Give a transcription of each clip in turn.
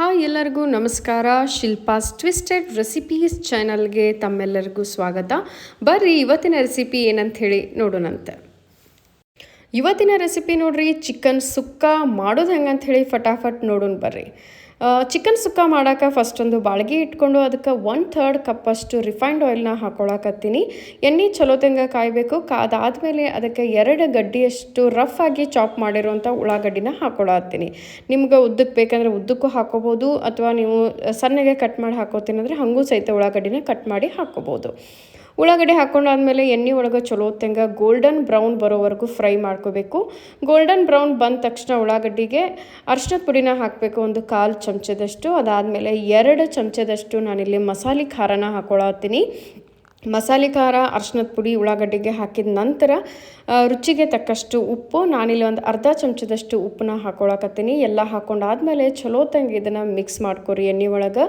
Hi ಎಲ್ಲರಿಗೂ ನಮಸ್ಕಾರ. Shilpa's twisted recipes ಚಾನಲ್ಗೆ ತಮ್ಮೆಲ್ಲರಿಗೂ ಸ್ವಾಗತ. ಬರ್ರಿ ಇವತ್ತಿನ ರೆಸಿಪಿ ಏನಂತ ಹೇಳಿ ನೋಡೋಣಂತೆ. ಇವತ್ತಿನ ರೆಸಿಪಿ ನೋಡ್ರಿ, ಚಿಕನ್ ಸುಕ್ಕ ಮಾಡೋದು ಹೆಂಗಂತ ಹೇಳಿ ಫಟಾಫಟ್ ನೋಡೋಣ ಬರ್ರಿ. ಚಿಕನ್ ಸುಕ್ಕ ಮಾಡೋಕೆ ಫಸ್ಟ್ ಒಂದು ಬಾಳ್ಗೆ ಇಟ್ಕೊಂಡು ಅದಕ್ಕೆ ಒನ್ ಥರ್ಡ್ ಕಪ್ಪಷ್ಟು ರಿಫೈನ್ಡ್ ಆಯಿಲ್ನ ಹಾಕೊಳಕತ್ತೀನಿ. ಎಣ್ಣೆ ಚಲೋ ತೆಂಗ ಕಾಯಬೇಕು. ಅದಾದಮೇಲೆ ಅದಕ್ಕೆ ಎರಡು ಗಡ್ಡಿಯಷ್ಟು ರಫ್ ಆಗಿ ಚಾಪ್ ಮಾಡಿರುವಂಥ ಉಳ್ಳಾಗಡ್ಡಿನ ಹಾಕೊಳತ್ತೀನಿ. ನಿಮ್ಗೆ ಉದ್ದಕ್ಕೆ ಬೇಕಂದರೆ ಉದ್ದಕ್ಕೂ ಹಾಕೋಬೋದು, ಅಥವಾ ನೀವು ಸಣ್ಣಗೆ ಕಟ್ ಮಾಡಿ ಹಾಕೋತೀನಿ ಅಂದರೆ ಹಾಗೂ ಸಹಿತ ಉಳ್ಳಾಗಡ್ಡಿನ ಕಟ್ ಮಾಡಿ ಹಾಕೋಬೋದು. ಉಳ್ಳಾಗಡ್ಡೆ ಹಾಕೊಂಡಾದ್ಮೇಲೆ ಎಣ್ಣೆ ಒಳಗೆ ಚಲೋ ತೆಂಗ ಗೋಲ್ಡನ್ ಬ್ರೌನ್ ಬರೋವರೆಗೂ ಫ್ರೈ ಮಾಡ್ಕೋಬೇಕು. ಗೋಲ್ಡನ್ ಬ್ರೌನ್ ಬಂದ ತಕ್ಷಣ ಉಳ್ಳಾಗಡ್ಡಿಗೆ ಅರ್ಶಿನದ ಪುಡಿನ ಹಾಕಬೇಕು, ಒಂದು ಕಾಲು ಚಮಚದಷ್ಟು. ಅದಾದಮೇಲೆ ಎರಡು ಚಮಚದಷ್ಟು ನಾನಿಲ್ಲಿ ಮಸಾಲೆ ಖಾರನ ಹಾಕೊಳತ್ತೀನಿ. ಮಸಾಲೆ ಖಾರ ಅರ್ಶಿನದ ಪುಡಿ, ಉಳ್ಳಾಗಡ್ಡಿಗೆ ಹಾಕಿದ ನಂತರ ರುಚಿಗೆ ತಕ್ಕಷ್ಟು ಉಪ್ಪು, ನಾನಿಲ್ಲಿ ಒಂದು ಅರ್ಧ ಚಮಚದಷ್ಟು ಉಪ್ಪನ್ನ ಹಾಕೊಳಕತ್ತೀನಿ. ಎಲ್ಲ ಹಾಕೊಂಡಾದ್ಮೇಲೆ ಚಲೋ ತಂಗೆ ಇದನ್ನು ಮಿಕ್ಸ್ ಮಾಡ್ಕೊರಿ ಎಣ್ಣೆ ಒಳಗೆ.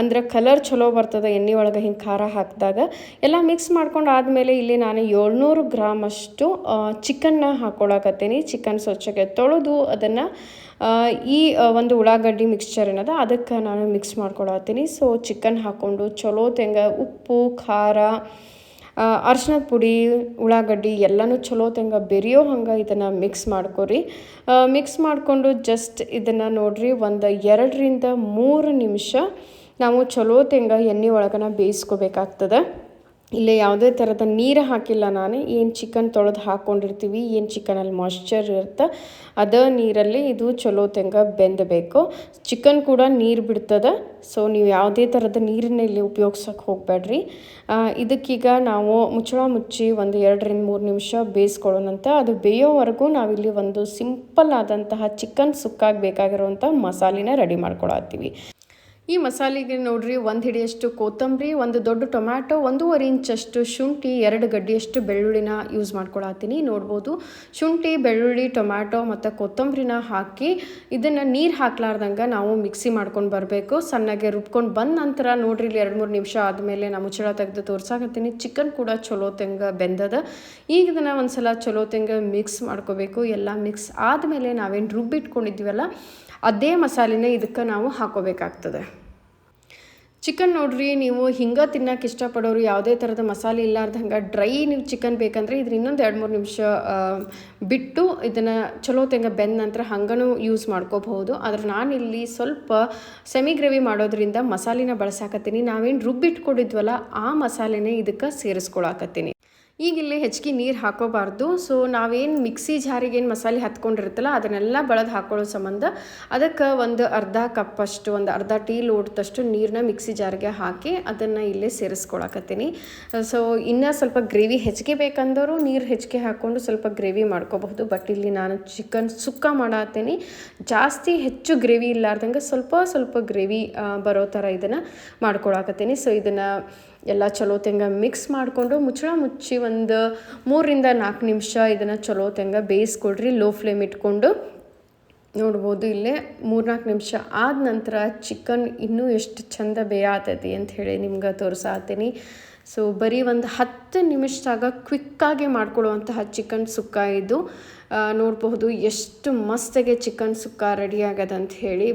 ಅಂದ್ರೆ ಕಲರ್ ಚಲೋ ಬರ್ತದೆ, ಎಣ್ಣೆ ಒಳಗೆ ಹಿಂಗೆ ಖಾರ ಹಾಕಿದಾಗ. ಎಲ್ಲ ಮಿಕ್ಸ್ ಮಾಡ್ಕೊಂಡು ಆದಮೇಲೆ ಇಲ್ಲಿ ನಾನು ಏಳ್ನೂರು ಗ್ರಾಮಷ್ಟು ಚಿಕನ್ನ ಹಾಕೊಳಕತ್ತೀನಿ. ಚಿಕನ್ ಸ್ವಚ್ಛಗೆ ತೊಳೆದು ಅದನ್ನು ಈ ಒಂದು ಉಳ್ಳಾಗಡ್ಡಿ ಮಿಕ್ಸ್ಚರ್ ಏನದ, ಅದಕ್ಕೆ ನಾನು ಮಿಕ್ಸ್ ಮಾಡ್ಕೊಳತ್ತೀನಿ. ಸೊ ಚಿಕನ್ ಹಾಕ್ಕೊಂಡು ಚಲೋ ತೆಂಗ, ಉಪ್ಪು, ಖಾರ ಅರ್ಶಿನದ ಪುಡಿ, ಉಳ್ಳಾಗಡ್ಡಿ ಎಲ್ಲನೂ ಚಲೋ ತೆಂಗ ಬೆರೆಯೋ ಹಂಗೆ ಇದನ್ನು ಮಿಕ್ಸ್ ಮಾಡ್ಕೊರಿ. ಮಿಕ್ಸ್ ಮಾಡಿಕೊಂಡು ಜಸ್ಟ್ ಇದನ್ನು ನೋಡ್ರಿ, ಒಂದು ಎರಡರಿಂದ ಮೂರು ನಿಮಿಷ ನಾವು ಚಲೋ ತೆಂಗ ಎಣ್ಣೆ ಒಳಗನ ಬೇಯಿಸ್ಕೋಬೇಕಾಗ್ತದೆ. ಇಲ್ಲೇ ಯಾವುದೇ ಥರದ ನೀರು ಹಾಕಿಲ್ಲ ನಾನು. ಏನು ಚಿಕನ್ ತೊಳೆದು ಹಾಕ್ಕೊಂಡಿರ್ತೀವಿ ಏನು ಚಿಕನಲ್ಲಿ ಮಾಯ್ಶ್ಚರ್ ಇರುತ್ತೆ, ಅದ ನೀರಲ್ಲಿ ಇದು ಚಲೋ ತೆಂಗ ಬೆಂದಬೇಕು. ಚಿಕನ್ ಕೂಡ ನೀರು ಬಿಡ್ತದೆ ಸೊ ನೀವು ಯಾವುದೇ ಥರದ ನೀರನ್ನ ಇಲ್ಲಿ ಉಪಯೋಗ್ಸೋಕೆ ಹೋಗಬೇಡ್ರಿ. ಇದಕ್ಕೀಗ ನಾವು ಮುಚ್ಚಳ ಮುಚ್ಚಿ ಒಂದು ಎರಡರಿಂದ ಮೂರು ನಿಮಿಷ ಬೇಯಿಸ್ಕೊಳ್ಳೋಣಂತ. ಅದು ಬೇಯೋವರೆಗೂ ನಾವಿಲ್ಲಿ ಒಂದು ಸಿಂಪಲ್ ಆದಂತಹ ಚಿಕನ್ ಸುಕ್ಕಾಗಿ ಬೇಕಾಗಿರುವಂಥ ಮಸಾಲಿನ ರೆಡಿ ಮಾಡ್ಕೊಳತ್ತೀವಿ. ಈ ಮಸಾಲೆಗೆ ನೋಡ್ರಿ ಒಂದು ಹಿಡಿಯಷ್ಟು ಕೊತ್ತಂಬರಿ, ಒಂದು ದೊಡ್ಡ ಟೊಮ್ಯಾಟೊ, ಒಂದೂವರೆ ಇಂಚಷ್ಟು ಶುಂಠಿ, ಎರಡು ಗಡ್ಡಿಯಷ್ಟು ಬೆಳ್ಳುಳ್ಳಿನ ಯೂಸ್ ಮಾಡ್ಕೊಳತ್ತೀನಿ. ನೋಡ್ಬೋದು, ಶುಂಠಿ, ಬೆಳ್ಳುಳ್ಳಿ, ಟೊಮ್ಯಾಟೊ ಮತ್ತು ಕೊತ್ತಂಬರಿನ ಹಾಕಿ ಇದನ್ನು ನೀರು ಹಾಕ್ಲಾರ್ದಂಗೆ ನಾವು ಮಿಕ್ಸಿ ಮಾಡ್ಕೊಂಡು ಬರಬೇಕು. ಸಣ್ಣಗೆ ರುಬ್ಕೊಂಡು ಬಂದ ನಂತರ ನೋಡ್ರಿ ಇಲ್ಲಿ ಎರಡು ಮೂರು ನಿಮಿಷ ಆದಮೇಲೆ ನಾವು ಮುಚ್ಚಳ ತೆಗೆದು ತೋರ್ಸಾಕತ್ತೀನಿ. ಚಿಕನ್ ಕೂಡ ಚಲೋ ತೆಂಗ ಬೆಂದದ. ಈಗ ಇದನ್ನು ಒಂದು ಸಲ ಚಲೋ ತೆಂಗ ಮಿಕ್ಸ್ ಮಾಡ್ಕೋಬೇಕು. ಎಲ್ಲ ಮಿಕ್ಸ್ ಆದಮೇಲೆ ನಾವೇನು ರುಬ್ಬಿಟ್ಕೊಂಡಿದ್ದೀವಲ್ಲ ಅದೇ ಮಸಾಲೆನೇ ಇದಕ್ಕೆ ನಾವು ಹಾಕೋಬೇಕಾಗ್ತದೆ. ಚಿಕನ್ ನೋಡ್ರಿ, ನೀವು ಹಿಂಗೆ ತಿನ್ನೋಕೆ ಇಷ್ಟಪಡೋರು ಯಾವುದೇ ಥರದ ಮಸಾಲೆ ಇಲ್ಲಾರ್ದಂಗೆ ಡ್ರೈ ನೀವು ಚಿಕನ್ ಬೇಕಂದರೆ ಇದ್ರ ಇನ್ನೊಂದು ಎರಡು ಮೂರು ನಿಮಿಷ ಬಿಟ್ಟು ಇದನ್ನು ಚಲೋ ತೆಂಗ ಬೆಂದ ನಂತರ ಹಂಗನೂ ಯೂಸ್ ಮಾಡ್ಕೋಬಹುದು. ಆದ್ರೆ ನಾನಿಲ್ಲಿ ಸ್ವಲ್ಪ ಸೆಮಿ ಗ್ರೇವಿ ಮಾಡೋದ್ರಿಂದ ಮಸಾಲಿನ ಬಳಸಾಕತ್ತೀನಿ. ನಾವೇನು ರುಬ್ಬಿಟ್ಕೊಂಡಿದ್ವಲ್ಲ, ಆ ಮಸಾಲೆನೇ ಇದಕ್ಕೆ ಸೇರಿಸ್ಕೊಳಕತ್ತೀನಿ. ಈಗ ಇಲ್ಲಿ ಹೆಚ್ಚಿಗೆ ನೀರು ಹಾಕೋಬಾರ್ದು. ಸೊ ನಾವೇನು ಮಿಕ್ಸಿ ಜಾರಿಗೆ ಏನು ಮಸಾಲೆ ಹತ್ಕೊಂಡಿರ್ತಲ್ಲ ಅದನ್ನೆಲ್ಲ ಬಳದು ಹಾಕೊಳ್ಳೋ ಸಂಬಂಧ ಅದಕ್ಕೆ ಒಂದು ಅರ್ಧ ಕಪ್ಪಷ್ಟು ಒಂದು ಅರ್ಧ ಟೀ ಲೋಟದಷ್ಟು ನೀರನ್ನ ಮಿಕ್ಸಿ ಜಾರಿಗೆ ಹಾಕಿ ಅದನ್ನು ಇಲ್ಲೇ ಸೇರಿಸ್ಕೊಳಕತ್ತೀನಿ. ಸೊ ಇನ್ನೂ ಸ್ವಲ್ಪ ಗ್ರೇವಿ ಹೆಚ್ಚಿಗೆ ಬೇಕಂದವರು ನೀರು ಹೆಚ್ಚಿಗೆ ಹಾಕ್ಕೊಂಡು ಸ್ವಲ್ಪ ಗ್ರೇವಿ ಮಾಡ್ಕೋಬಹುದು. ಬಟ್ ಇಲ್ಲಿ ನಾನು ಚಿಕನ್ ಸುಕ್ಕ ಮಾಡತ್ತೀನಿ. ಜಾಸ್ತಿ ಹೆಚ್ಚು ಗ್ರೇವಿ ಇಲ್ಲಾರ್ದಂಗೆ ಸ್ವಲ್ಪ ಸ್ವಲ್ಪ ಗ್ರೇವಿ ಬರೋ ಥರ ಇದನ್ನು ಮಾಡ್ಕೊಳಕತ್ತೀನಿ. ಸೊ ಇದನ್ನು ಎಲ್ಲ ಚಲೋ ತೆಂಗ ಮಿಕ್ಸ್ ಮಾಡಿಕೊಂಡು ಮುಚ್ಚಳ ಮುಚ್ಚಿ ಒಂದು ಮೂರರಿಂದ ನಾಲ್ಕು ನಿಮಿಷ ಇದನ್ನು ಚಲೋ ತೆಂಗ ಬೇಯಿಸ್ಕೊಡ್ರಿ ಲೋ ಫ್ಲೇಮ್ ಇಟ್ಕೊಂಡು. ನೋಡ್ಬೋದು ಇಲ್ಲೇ ಮೂರ್ನಾಲ್ಕು ನಿಮಿಷ ಆದ ನಂತರ ಚಿಕನ್ ಇನ್ನೂ ಎಷ್ಟು ಚಂದ ಬೇಯಾತೈತಿ ಅಂತ ಹೇಳಿ ನಿಮ್ಗೆ ತೋರಿಸಾತೀನಿ. ಸೊ ಬರೀ ಒಂದು ಹತ್ತು ನಿಮಿಷದಾಗ ಕ್ವಿಕ್ಕಾಗಿ ಮಾಡ್ಕೊಳ್ಳುವಂತಹ ಚಿಕನ್ ಸುಕ್ಕ ಇದು. ನೋಡಬಹುದು ಎಷ್ಟು ಮಸ್ತಾಗೆ ಚಿಕನ್ ಸುಕ್ಕ ರೆಡಿ ಹೇಳಿ.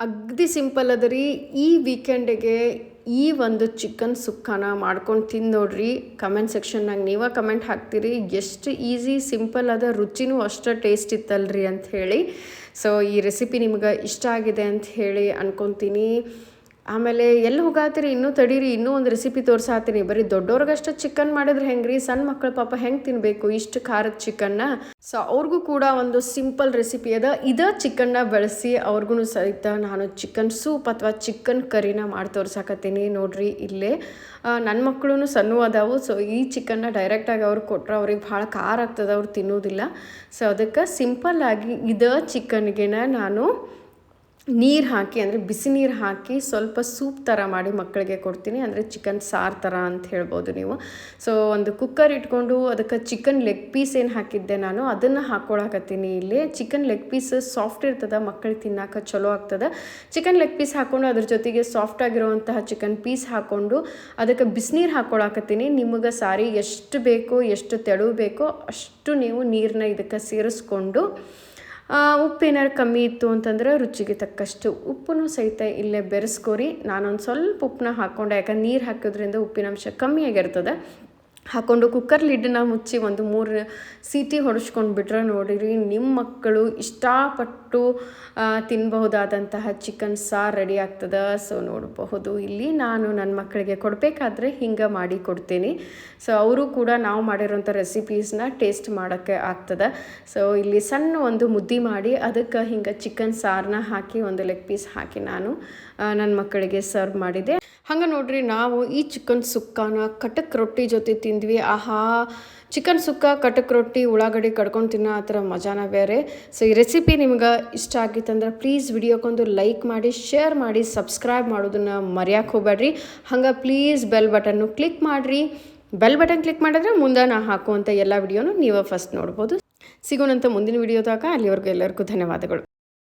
ಅಗ್ದಿ ಸಿಂಪಲ್ ಅದ ರೀ, ಈ ವೀಕೆಂಡಿಗೆ ಈ ಒಂದು ಚಿಕನ್ ಸುಕ್ಕನ ಮಾಡ್ಕೊಂಡು ತಿಂದು ನೋಡ್ರಿ ಕಮೆಂಟ್ ಸೆಕ್ಷನ್ನಾಗ ನೀವೇ ಕಮೆಂಟ್ ಹಾಕ್ತೀರಿ. ಎಷ್ಟು ಈಸಿ ಸಿಂಪಲ್ ಅದ ರುಚಿನೂ ಅಷ್ಟು ಟೇಸ್ಟ್ ಇತ್ತಲ್ರಿ ಅಂತ ಹೇಳಿ. ಸೊ ಈ ರೆಸಿಪಿ ನಿಮ್ಗೆ ಇಷ್ಟ ಆಗಿದೆ ಅಂತ ಹೇಳಿ ಅನ್ಕೊತೀನಿ. ಆಮೇಲೆ ಎಲ್ಲಿ ಹೋಗಾತೀರಿ? ಇನ್ನೂ ತಡೀರಿ, ಇನ್ನೂ ಒಂದು ರೆಸಿಪಿ ತೋರಿಸಾತೀನಿ. ಬರೀ ದೊಡ್ಡವ್ರಿಗಷ್ಟು ಚಿಕನ್ ಮಾಡಿದ್ರೆ ಹೆಂಗ್ರಿ? ಸಣ್ಣ ಮಕ್ಕಳು ಪಾಪ ಹೆಂಗೆ ತಿನ್ನಬೇಕು ಇಷ್ಟು ಖಾರದ ಚಿಕನ್ನ ಸೊ ಅವ್ರಿಗೂ ಕೂಡ ಒಂದು ಸಿಂಪಲ್ ರೆಸಿಪಿ ಅದ. ಇದ ಚಿಕನ್ನ ಬಳಸಿ ಅವ್ರಿಗೂ ಸಹಿತ ನಾನು ಚಿಕನ್ ಸೂಪ್ ಅಥವಾ ಚಿಕನ್ ಕರಿನ ಮಾಡಿ ತೋರ್ಸಾಕತ್ತೀನಿ. ನೋಡ್ರಿ ಇಲ್ಲೇ ನನ್ನ ಮಕ್ಕಳು ಸಣ್ಣ ಅದಾವು. ಸೊ ಈ ಚಿಕನ್ನ ಡೈರೆಕ್ಟಾಗಿ ಅವ್ರು ಕೊಟ್ಟರೆ ಅವ್ರಿಗೆ ಭಾಳ ಖಾರ ಆಗ್ತದೆ, ಅವ್ರು ತಿನ್ನೋದಿಲ್ಲ. ಸೊ ಅದಕ್ಕೆ ಸಿಂಪಲ್ಲಾಗಿ ಇದ ಚಿಕನ್ಗೆನ ನಾನು ನೀರು ಹಾಕಿ, ಅಂದರೆ ಬಿಸಿ ನೀರು ಹಾಕಿ ಸ್ವಲ್ಪ ಸೂಪ್ ಥರ ಮಾಡಿ ಮಕ್ಕಳಿಗೆ ಕೊಡ್ತೀನಿ, ಅಂದರೆ ಚಿಕನ್ ಸಾರು ಥರ ಅಂತ ಹೇಳ್ಬೋದು ನೀವು. ಸೊ ಒಂದು ಕುಕ್ಕರ್ ಇಟ್ಕೊಂಡು ಅದಕ್ಕೆ ಚಿಕನ್ ಲೆಗ್ ಪೀಸ್ ಏನು ಹಾಕಿದ್ದೆ ನಾನು, ಅದನ್ನು ಹಾಕ್ಕೊಳಕತ್ತೀನಿ ಇಲ್ಲಿ. ಚಿಕನ್ ಲೆಗ್ ಪೀಸ್ ಸಾಫ್ಟ್ ಇರ್ತದೆ, ಮಕ್ಕಳಿಗೆ ತಿನ್ನಕ್ಕೆ ಚಲೋ ಆಗ್ತದೆ. ಚಿಕನ್ ಲೆಗ್ ಪೀಸ್ ಹಾಕ್ಕೊಂಡು ಅದ್ರ ಜೊತೆಗೆ ಸಾಫ್ಟ್ ಆಗಿರುವಂತಹ ಚಿಕನ್ ಪೀಸ್ ಹಾಕ್ಕೊಂಡು ಅದಕ್ಕೆ ಬಿಸಿನೀರು ಹಾಕ್ಕೊಳಕತ್ತೀನಿ ನಿಮಗೆ ಸಾರಿ ಎಷ್ಟು ಬೇಕೋ, ಎಷ್ಟು ತೆಳು ಬೇಕೋ ಅಷ್ಟು ನೀವು ನೀರನ್ನ ಇದಕ್ಕೆ ಸೇರಿಸ್ಕೊಂಡು ಉಪ್ಪೇನಾರು ಕಮ್ಮಿ ಇತ್ತು ಅಂತಂದ್ರೆ ರುಚಿಗೆ ತಕ್ಕಷ್ಟು ಉಪ್ಪನ್ನು ಸಹಿತ ಇಲ್ಲೇ ಬೆರೆಸ್ಕೋರಿ. ನಾನೊಂದು ಸ್ವಲ್ಪ ಉಪ್ಪನ್ನ ಹಾಕ್ಕೊಂಡೆ. ಯಾಕಂದ್ರೆ ನೀರು ಹಾಕೋದ್ರಿಂದ ಉಪ್ಪಿನಂಶ ಕಮ್ಮಿ ಆಗಿರ್ತದೆ. ಹಾಕ್ಕೊಂಡು ಕುಕ್ಕರ್ ಲಿಡ್ಡನ್ನ ಮುಚ್ಚಿ ಒಂದು ಮೂರು ಸೀಟಿ ಹೊಡೆಸ್ಕೊಂಡು ಬಿಟ್ರೆ ನೋಡಿರಿ ನಿಮ್ಮ ಮಕ್ಕಳು ಇಷ್ಟಪಟ್ಟು ತಿನ್ನಬಹುದಾದಂತಹ ಚಿಕನ್ ಸಾರು ರೆಡಿ ಆಗ್ತದೆ. ಸೊ ನೋಡಬಹುದು. ಇಲ್ಲಿ ನಾನು ನನ್ನ ಮಕ್ಕಳಿಗೆ ಕೊಡಬೇಕಾದ್ರೆ ಹಿಂಗೆ ಮಾಡಿ ಕೊಡ್ತೀನಿ. ಸೊ ಅವರು ಕೂಡ ನಾವು ಮಾಡಿರೋಂಥ ರೆಸಿಪೀಸ್ನ ಟೇಸ್ಟ್ ಮಾಡೋಕ್ಕೆ ಆಗ್ತದೆ. ಸೊ ಇಲ್ಲಿ ಸಣ್ಣ ಒಂದು ಮುದ್ದೆ ಮಾಡಿ ಅದಕ್ಕೆ ಹಿಂಗೆ ಚಿಕನ್ ಸಾರನ್ನ ಹಾಕಿ ಒಂದು ಲೆಗ್ ಪೀಸ್ ಹಾಕಿ ನಾನು ನನ್ನ ಮಕ್ಕಳಿಗೆ ಸರ್ವ್ ಮಾಡಿದೆ. ಹಂಗೆ ನೋಡ್ರಿ ನಾವು ಈ ಚಿಕನ್ ಸುಕ್ಕಾನ ಕಟಕ್ ರೊಟ್ಟಿ ಜೊತೆ ತಿಂದ್ವಿ. ಆಹಾ, ಚಿಕನ್ ಸುಕ್ಕ, ಕಟಕ್ ರೊಟ್ಟಿ, ಉಳ್ಳಾಗಡ್ಡಿ ಕಡ್ಕೊಂಡು ತಿನ್ನೋ ಆ ಥರ ಮಜಾನ ಬೇರೆ. ಸೊ ಈ ರೆಸಿಪಿ ನಿಮ್ಗೆ ಇಷ್ಟ ಆಗಿತ್ತಂದ್ರೆ ಪ್ಲೀಸ್ ವಿಡಿಯೋಕ್ಕೊಂದು ಲೈಕ್ ಮಾಡಿ ಶೇರ್ ಮಾಡಿ ಸಬ್ಸ್ಕ್ರೈಬ್ ಮಾಡೋದನ್ನು ಮರೆಯೋಕೆ ಹೋಗ್ಬೇಡ್ರಿ. ಹಂಗೆ ಪ್ಲೀಸ್ ಬೆಲ್ ಬಟನ್ನು ಕ್ಲಿಕ್ ಮಾಡಿರಿ. ಬೆಲ್ ಬಟನ್ ಕ್ಲಿಕ್ ಮಾಡಿದ್ರೆ ಮುಂದೆ ನಾ ಹಾಕುವಂಥ ಎಲ್ಲ ವಿಡಿಯೋನು ನೀವು ಫಸ್ಟ್ ನೋಡ್ಬೋದು. ಸಿಗೋಣಂತ ಮುಂದಿನ ವಿಡಿಯೋದಾಗ ಅಲ್ಲಿವರೆಗೂ ಎಲ್ಲರಿಗೂ ಧನ್ಯವಾದಗಳು.